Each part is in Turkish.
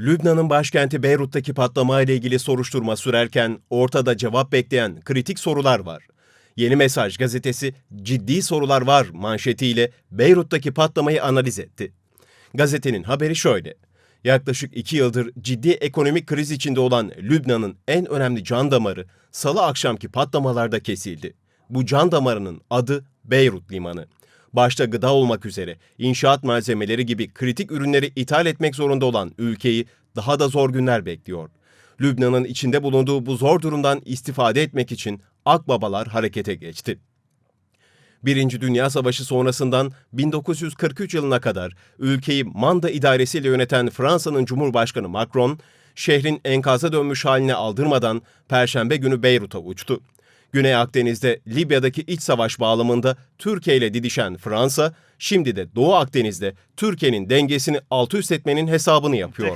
Lübnan'ın başkenti Beyrut'taki patlama ile ilgili soruşturma sürerken ortada cevap bekleyen kritik sorular var. Yeni Mesaj gazetesi ciddi sorular var manşetiyle Beyrut'taki patlamayı analiz etti. Gazetenin haberi şöyle. Yaklaşık iki yıldır ciddi ekonomik kriz içinde olan Lübnan'ın en önemli can damarı salı akşamki patlamalarda kesildi. Bu can damarının adı Beyrut Limanı. Başta gıda olmak üzere inşaat malzemeleri gibi kritik ürünleri ithal etmek zorunda olan ülkeyi daha da zor günler bekliyor. Lübnan'ın içinde bulunduğu bu zor durumdan istifade etmek için Akbabalar harekete geçti. Birinci Dünya Savaşı sonrasından 1943 yılına kadar ülkeyi manda idaresiyle yöneten Fransa'nın Cumhurbaşkanı Macron, şehrin enkaza dönmüş haline aldırmadan Perşembe günü Beyrut'a uçtu. Güney Akdeniz'de Libya'daki iç savaş bağlamında Türkiye ile didişen Fransa, şimdi de Doğu Akdeniz'de Türkiye'nin dengesini alt üst etmenin hesabını yapıyor.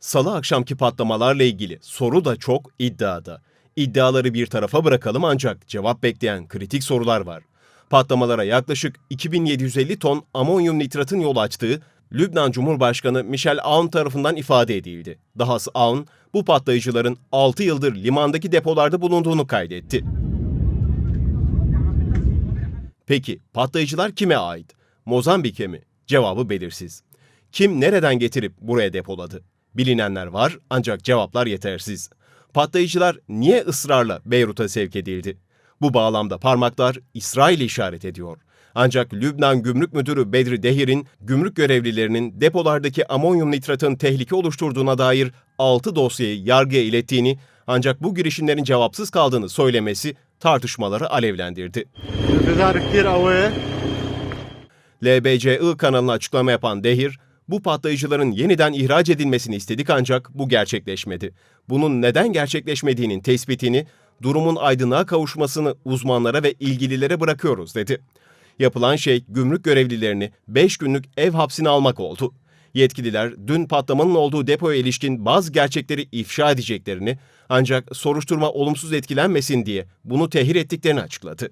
Salı akşamki patlamalarla ilgili soru da çok iddiada. İddiaları bir tarafa bırakalım ancak cevap bekleyen kritik sorular var. Patlamalara yaklaşık 2750 ton amonyum nitratın yol açtığı Lübnan Cumhurbaşkanı Michel Aoun tarafından ifade edildi. Dahası Aoun, bu patlayıcıların 6 yıldır limandaki depolarda bulunduğunu kaydetti. Peki patlayıcılar kime ait? Mozambik'e mi? Cevabı belirsiz. Kim nereden getirip buraya depoladı? Bilinenler var ancak cevaplar yetersiz. Patlayıcılar niye ısrarla Beyrut'a sevk edildi? Bu bağlamda parmaklar İsrail'i işaret ediyor. Ancak Lübnan Gümrük Müdürü Bedri Dehir'in gümrük görevlilerinin depolardaki amonyum nitratın tehlike oluşturduğuna dair 6 dosyayı yargıya ilettiğini ancak bu girişimlerin cevapsız kaldığını söylemesi tartışmaları alevlendirdi. LBCI kanalına açıklama yapan Dehir, bu patlayıcıların yeniden ihraç edilmesini istedik ancak bu gerçekleşmedi. Bunun neden gerçekleşmediğinin tespitini, durumun aydınlığa kavuşmasını uzmanlara ve ilgililere bırakıyoruz dedi. Yapılan şey gümrük görevlilerini 5 günlük ev hapsine almak oldu. Yetkililer dün patlamanın olduğu depoya ilişkin bazı gerçekleri ifşa edeceklerini ancak soruşturma olumsuz etkilenmesin diye bunu tehir ettiklerini açıkladı.